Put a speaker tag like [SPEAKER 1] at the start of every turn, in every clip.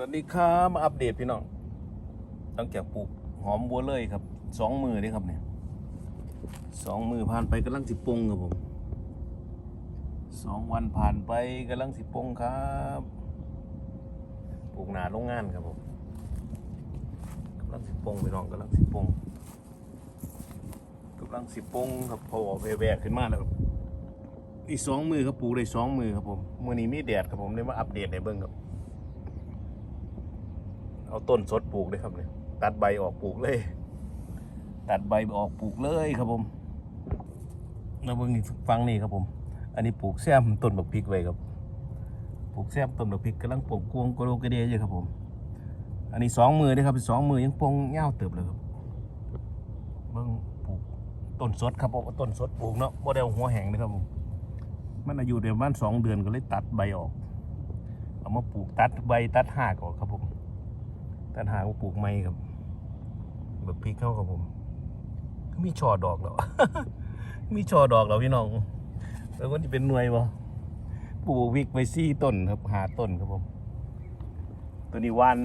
[SPEAKER 1] วัสดีครับมาอัปเดตพี่น้องตั้งแต่ปลูกหอมบัวเลยครับสองมือนี่ครับเนี่ยสองมือผ่านไปกำลังสิปงครับผมสองวันผ่านไปกำลังสิปงครับปลูกหนาโรงงานครับผมกำลังสิปงพี่น้องกำลังสิปงกำลังสิปงครับพอแวกขึ้นมาแล้วครับอีกสองมือครับปลูกได้สองมือครับผมมื่อนี้มีแดดครับผมได้มาอัปเดตในเบื้องครับ เอาต้นสดปลูกเลยครับเนี่ยตัดใบออกปลูกเลย ตัดใบออกปลูกเลยครับผมแล้วเบิ่งฟังนี่ครับผม อันนี้ปลูกแซมต้นบักพริกไว้ครับปลูกแซมต้นบักพริกกำลังปลูกกวงกโดกระเดียอยู่ครับผม อันนี้สองมือนะครับสองมือยังปงเง่าวเติบเลยครับเบิ่งปลูกต้นสดครับผมต้นสดปลูกเนาะบ่ได้เอาหัวแห้งนะครับผมมันอายุเดือนบ้านสองเดือนก็เลยตัดใบออกเอามาปลูกตัดใบตัดหากออกครับ ผมตันหาว่าปลูกไม้ครับ แบบพริกเข้ากับผม มีช่อดอกแล้ว มีช่อดอกแล้วพี่น้อง แล้วก็จะเป็นหน่วยบ่ปลูกวิกไปซี่ต้นครับหาต้นครับผม ตัวนี้วาน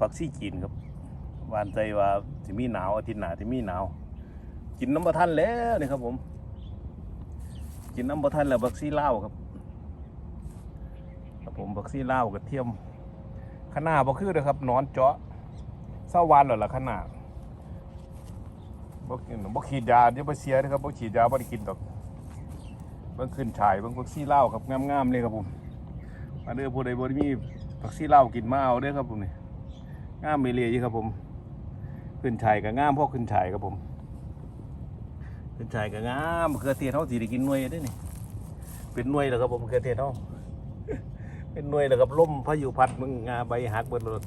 [SPEAKER 1] ปักซี่กินครับวานใจว่าจะมีหนาวอาทิตย์หนาจะมีหนาวกินน้ำประทันแล้วนี่ครับผม กินน้ำประทันแล้วบักซี่เล่าครับครับผมบักซี่เล่ากระเทียม ขนาดบ่คือเด้อครับนอนเจาะเศร้าวันหรอล่ะขนาดบ่กินบ่ฉีดยาเดี๋ยวบ่เสียเด้อครับบ่ฉีดยาบ่ได้กินดอกเบิ่งขึ้นฉายเบิ่งผักซี่เหล้าครับงามๆเลยครับผมมาเด้อผู้ใดบ่ได้มีผักซี่เหล้ากินมาเอาเด้อครับผมนี่งามเมลียอยู่ครับผม ขึ้นฉายก็งามพอขึ้นฉายครับผม ขึ้นฉายก็งามมะเขือเทศเฮาสิได้กินหน่วยเด้อนี่เป็นหน่วยแล้วครับผมมะเขือเทศเฮา เป็นหน่วยแล้วกับล่มพายุพัดมึงงาใบหักเบิดเลย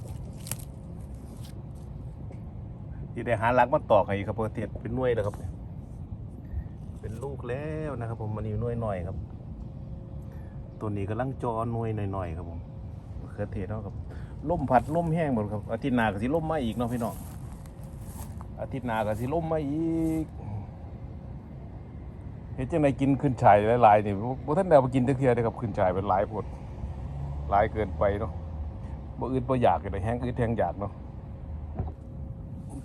[SPEAKER 1] ที่ได้หาลักมาตอกให้ครับประเทศเป็นหน่วยแล้วครับ เป็นลูกแล้วนะครับ ผมมันอยู่หน่วยหน่อยครับ ตัวนี้กำลังจอหน่วยหน่อยๆครับผมมะเขือเทศเนาะครับล่มพัดล่มแห้งหมดครับอาทิตย์หน้าก็สิล่มมาอีกเนาะพี่น้องอาทิตย์หน้าก็สิล่มมาอีกเฮ็ดจังไดกินขึ้นฉายหลายๆนี่บ่ท่านได้เอาไปกินจักเทื่อเด้ครับขึ้นฉายเป็นหลายโพด หลายเกินไปเนาะบ่อึดบ่อยากเลยแห้งอึดแห้งอยากเนาะ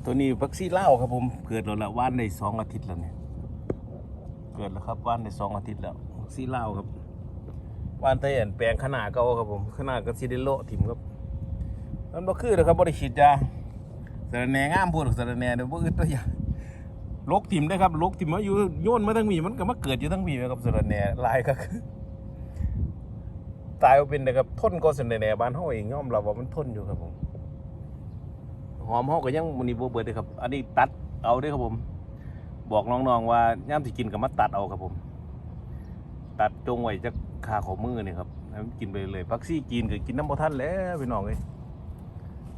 [SPEAKER 1] ตัวนี้วัคซีนเล่าครับผมเกิดแล้วละว่านในสองอาทิตย์แล้วเนี่ยเกิดแล้วครับว่านในสองอาทิตย์แล้ววัคซีนเล่าครับว่านเตยนแปลงขนาดเก่าครับผมขนาดก็สิได้โลถิ่มครับมันบ่คือนะครับบ่ได้ฉีดยาสารแหนงามพูดสารแหนเดี๋ยบ่อึดตัวอย่างลกถิ่มได้ครับลกถิ่มมาอยู่โยนมาทั้งมีมันก็มาเกิดอยู่ทั้งมีครับสารแหนลายก็คือ ตายเป็นนะครับทนก็เสนอแหน่บ้านเฮาเองยอมรับว่ามันทนอยู่ครับผมหอมเฮาก็ยังมื้อนี้บ่เบิดเด้อครับ อันนี้ตัดเอาด้อครับผม บอกน้องๆว่าย่ามสิกินก็มาตัดเอาครับผม ตัดจงไว้จักคาขอมือนี่ครับให้มันกินไปเลยผักซี่กินก็กินน้ำบ่ทันแล้วพี่น้องเอ้ย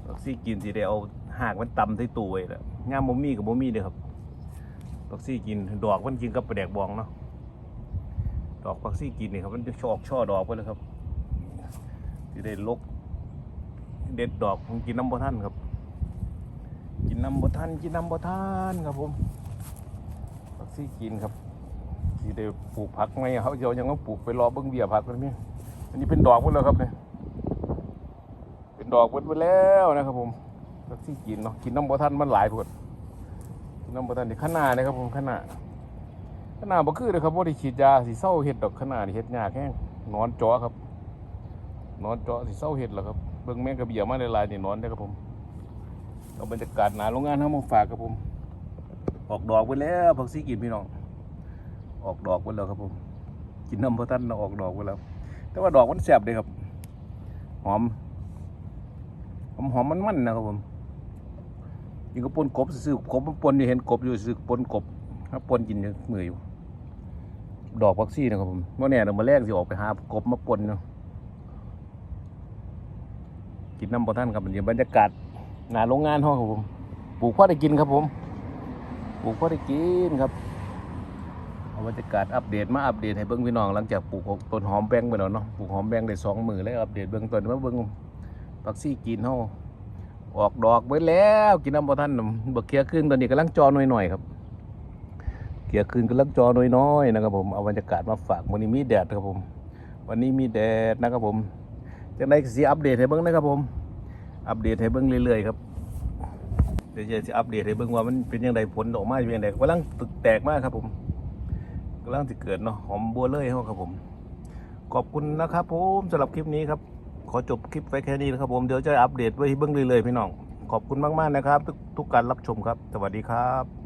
[SPEAKER 1] ผักซี่กินสิได้เอาหากมันตำใส่ตู้ไว้แล้วย่ามบ่มีก็บ่มีเด้อครับผักซี่กินดอกมันกินกับปลาแดกบองเนาะดอกผักซี่กินนี่ครับมันจะชอกช่อดอกไปเลยครับ ที่ได้ลก เด็ดดอกผมกินน้ำบ่ท่านครับ กินน้ำบ่ท่านกินน้ำบ่ท่านครับผมผักซี่กินครับที่ได้ปลูกผักไงเขาเดี๋ยวยังต้องปลูกไปรอเบิ้งเบี้ยผักกันนี่อันนี้เป็นดอกหมดแล้วครับเนี่ยเป็นดอกหมดไปแล้วนะครับ ผมผักซี่กินเนาะกินน้ำบ่ท่านมันหลายพวดกินน้ำบ่ท่านนี่ขนาดนะครับ ผมขนาดขนาดบ่คือเลยครับว่าได้ฉีดยาสีเศร้าเห็ดดอกขนาดเห็ดยากแห้งนอนจอครับ นอนเจาะสิเศร้าเห็ดเหรอครับเบิ่งแม่งกระเบียมาหลายๆนี่นอนได้ครับผมเอาบรรยากาศหนาโรงงานเฮามาฝากครับผมออกดอกไปแล้วผักซีกินพี่น้อง ออกดอกไปแล้วครับผมกินน้ำพระท่านออกดอกไปแล้ว แต่ว่าดอกมันแซ่บเลยครับ หอมหอมหอมมันมันๆนะครับผมยิงก็ปนกบซื้อกบมันปนอยู่เห็นกบอยู่ซื้อปนกบครับปนกินอยู่มืออยู่ ดอกผักซี่นะครับผมเมื่อแน่เรามาแรกสิออกไปหากบมาปนเนาะ กินน้ำบ่ท่านครับเดี๋ยวบรรยากาศหนาโรงงานห้องครับผมปลูกพ่อได้กินครับผมปลูกพ่อได้กินครับเอาบรรยากาศอัปเดตมาอัปเดตให้เบิ้งพี่น้องหลังจากปลูกต้นหอมแบงไปแล้วเนาะปลูกหอมแบงได้สองมือแล้วอัปเดตเบิ้งต้นมาเบิ้งผักซี่กินห้องออกดอกไว้แล้วกินน้ำบ่ท่านบิกเกียร์ขึ้นตอนนี้กำลังจอหน่อยๆครับเกียร์ขึ้นกำลังจอน้อยๆนะครับผมเอาบรรยากาศมาฝากวันนี้มีแดดครับผม วันนี้มีแดดนะครับผม จังไดก็สิอัปเดตให้เบิ่งนะครับผม อัปเดตให้เบิ่งเรื่อยๆครับเดี๋ยวจะอัปเดตให้เบิ่งว่ามันเป็นยังไงผลออกมาเป็นยังไงกำลังตึกแตกมากครับผมกำลังจะเกิดเนาะหอมบัวเลยเฮาครับผม ขอบคุณนะครับผมสำหรับคลิปนี้ครับ ขอจบคลิปไว้แค่นี้นะครับผมเดี๋ยวจะอัปเดตไว้เบิ่งเรื่อยๆพี่น้อง ขอบคุณมากๆนะครับ ทุกทุกการรับชมครับ สวัสดีครับ